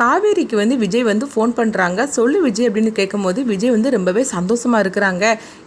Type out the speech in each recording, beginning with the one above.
காவேரிக்கு வந்து விஜய் வந்து ஃபோன் பண்ணுறாங்க சொல்லு விஜய் அப்படின்னு கேட்கும்போது விஜய் வந்து ரொம்பவே சந்தோஷமாக இருக்கிறாங்க.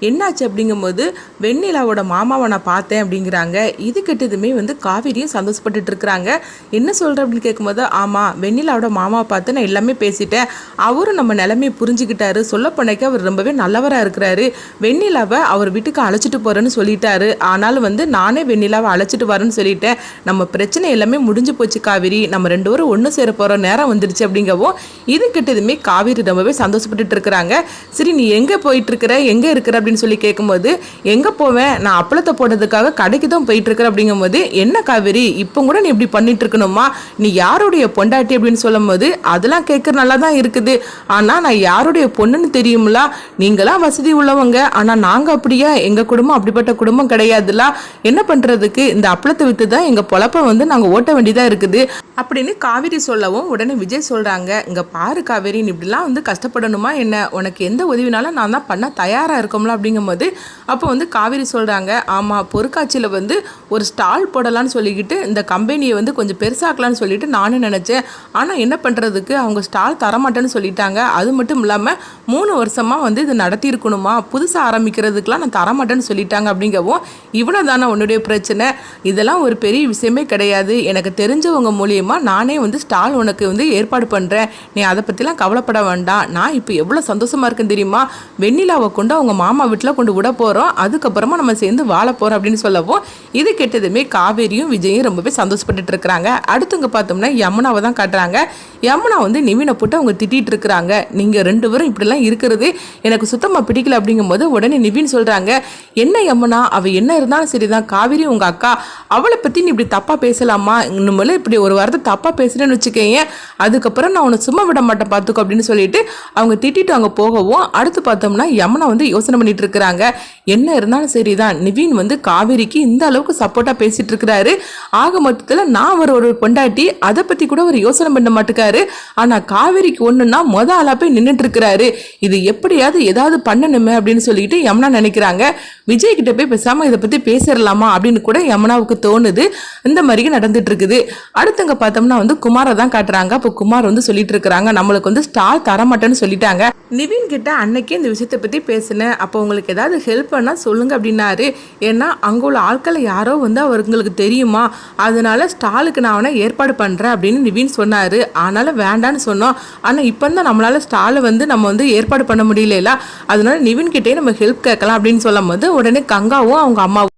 என்னாச்சு அப்படிங்கும்போது வெண்ணிலாவோட மாமாவை நான் பார்த்தேன் அப்படிங்கிறாங்க. இது கெட்டதுமே வந்து காவேரியும் சந்தோஷப்பட்டுட்டு இருக்கிறாங்க. என்ன சொல்கிற அப்படின்னு கேட்கும்போது ஆமாம் வெண்ணிலாவோட மாமாவை பார்த்து நான் எல்லாமே பேசிட்டேன். அவரும் நம்ம நிலைமையை புரிஞ்சுக்கிட்டாரு. சொல்ல போனாக்க அவர் ரொம்பவே நல்லவராக இருக்கிறாரு. வெண்ணிலாவை அவர் வீட்டுக்கு அழைச்சிட்டு போகிறேன்னு சொல்லிட்டாரு. ஆனாலும் வந்து நானே வெண்ணிலாவை அழைச்சிட்டு வரேன்னு சொல்லிட்டேன். நம்ம பிரச்சனை எல்லாமே முடிஞ்சு போச்சு காவேரி. நம்ம ரெண்டு பேரும் ஒன்று சேர போகிற நேரம் வந்துடுச்சு அப்படிங்கவும் இது கிட்டதுமே காவேரி ரொம்பவே சந்தோஷப்பட்டுட்டு இருக்கிறாங்க. சரி நீ எங்கே போயிட்டு இருக்கிற எங்கே இருக்கிற? அப்படின்னு சொல்லி கேட்கும்போது எங்கே போவேன்? நான் அப்பளத்தை போடுறதுக்காக கடைக்கு தான் போயிட்டு அப்படிங்கும்போது என்ன காவேரி? இப்போ கூட நீ இப்படி பண்ணிட்டு இருக்கணுமா நீ யாருடைய பொண்டாட்டி? அப்படின்னு சொல்லும்போது அதெல்லாம் கேட்குற நல்லா தான் இருக்குது. ஆனால் நான் யாருடைய பொண்ணுன்னு தெரியும்ல நீங்களாம் வசதி உள்ளவங்க. ஆனால் நாங்கள் அப்படியா? எங்கள் குடும்பம் அப்படிப்பட்ட குடும்பம் கிடையாதுல என்ன பண்ணுறதுக்கு இந்த அப்பளத்தை விற்று தான் எங்கள் பொழப்ப வந்து நாங்கள் ஓட்ட வேண்டியதாக இருக்குது. அப்படின்னு காவேரி சொல்லவும் உடனே விஜய் சொல்கிறாங்க இங்கே பாரு காவேரி நீ இப்படிலாம் வந்து கஷ்டப்படணுமா என்ன? உனக்கு எந்த உதவினாலும் நான் தான் பண்ண தயாராக இருக்கோம்ல அப்படிங்கும்போது அப்போ வந்து காவேரி சொல்கிறாங்க ஆமாம் பொருட்காட்சியில் வந்து ஒரு ஸ்டால் போடலான்னு சொல்லிக்கிட்டு இந்த கம்பெனியை வந்து கொஞ்சம் பெருசாக்கலாம்னு சொல்லிட்டு நானும் நினச்சேன். ஆனால் என்ன பண்ணுறதுக்கு அவங்க ஸ்டால் தரமாட்டேன்னு சொல்லிட்டாங்க. அது மட்டும் இல்லாமல் மூணு வருஷமாக வந்து இது நடத்தியிருக்கணுமா? புதுசாக ஆரம்பிக்கிறதுக்கெலாம் நான் தரமாட்டேன்னு சொல்லிட்டாங்க அப்படிங்கவும் இவ்வளோ தானே உன்னுடைய பிரச்சனை? இதெல்லாம் ஒரு பெரிய விஷயமே கிடையாது. எனக்கு தெரிஞ்சவங்க மூலியமாக நானே வந்து ஸ்டால் உனக்கு வந்து ஏற்பாடு ஏற்பாடு பண்ணுறேன் நீ அதை பற்றிலாம் கவலைப்பட வேண்டாம். நான் இப்போ எவ்வளோ சந்தோஷமாக இருக்குன்னு தெரியுமா? வெண்ணிலாவை கொண்டு அவங்க மாமா வீட்டில் கொண்டு விட போகிறோம் அதுக்கப்புறமா நம்ம சேர்ந்து வாழ போகிறோம் அப்படின்னு சொல்லவும் இது கெட்டதுமே காவேரியும் விஜயும் ரொம்பவே சந்தோஷப்பட்டுட்டு இருக்கிறாங்க. அடுத்தவங்க பார்த்தோம்னா யமுனாவை தான் காட்டுறாங்க. யமுனா வந்து நிவினை போட்டு அவங்க திட்டிகிட்டு இருக்கிறாங்க. நீங்கள் ரெண்டு பேரும் இப்படிலாம் இருக்கிறது எனக்கு சுத்தமாக பிடிக்கல அப்படிங்கும்போது உடனே நிவின் சொல்கிறாங்க என்ன யமுனா? அவள் என்ன இருந்தாலும் சரிதான். காவேரி உங்கள் அக்கா. அவளை பற்றி நீ இப்படி தப்பாக பேசலாமா? இன்னும் இப்படி ஒரு வாரத்தை தப்பாக பேசுகிறேன்னு வச்சுக்கேன் அதுக்கப்புறம் நான் உன்னை சும்மா விட மாட்டேன் பார்த்துக்கோ அப்படின்னு சொல்லிட்டு அவங்க திட்டிட்டு அங்கே போகவும் அடுத்து பார்த்தோம்னா யமுனா வந்து யோசனை பண்ணிட்டு இருக்கிறாங்க. என்ன இருந்தாலும் சரிதான். நிவின் வந்து காவேரிக்கு இந்த அளவுக்கு சப்போர்ட்டாக பேசிட்டு இருக்கிறாரு. ஆக மொத்தத்தில் நான் ஒரு ஒரு கொண்டாட்டி அதை பற்றி கூட ஒரு யோசனை பண்ண மாட்டேக்காரு. ஆனால் காவேரிக்கு ஒன்றுனா மொத ஆளாக போய் நின்றுட்டு இருக்கிறாரு. இது எப்படியாவது ஏதாவது பண்ணணுமே அப்படின்னு சொல்லிட்டு யமுனா நினைக்கிறாங்க. விஜய் கிட்ட போய் பேசாமல் இதை பற்றி பேசிடலாமா அப்படின்னு கூட யமுனாவுக்கு தோணுது. இந்த மாதிரி நடந்துட்டு இருக்குது. அடுத்தங்க பார்த்தோம்னா வந்து குமாரை தான் காட்டுறாங்க. அப்போ குமார் வந்து சொல்லிட்டு இருக்கிறாங்க. நம்மளுக்கு வந்து ஸ்டார் தரமாட்டேன்னு சொல்லிட்டாங்க. நிவின் கிட்ட அன்னைக்கே இந்த விஷயத்தை பற்றி பேசினேன். அப்போ உங்களுக்கு ஏதாவது ஹெல்ப் பண்ணால் சொல்லுங்க அப்படின்னாரு. ஏன்னா அங்கே உள்ள ஆட்களை யாரோ வந்து அவங்களுக்கு தெரியுமா? அதனால ஸ்டாலுக்கு நான் அவனை ஏற்பாடு பண்ணுறேன் அப்படின்னு நிவின் சொன்னார். ஆனாலும் வேண்டான்னு சொன்னோம். ஆனால் இப்போ தான் நம்மளால ஸ்டாலை வந்து நம்ம வந்து ஏற்பாடு பண்ண முடியல அதனால நிவின் கிட்டே நம்ம ஹெல்ப் கேட்கலாம் அப்படின்னு சொல்லும் போது உடனே கங்காவும் அவங்க அம்மாவும்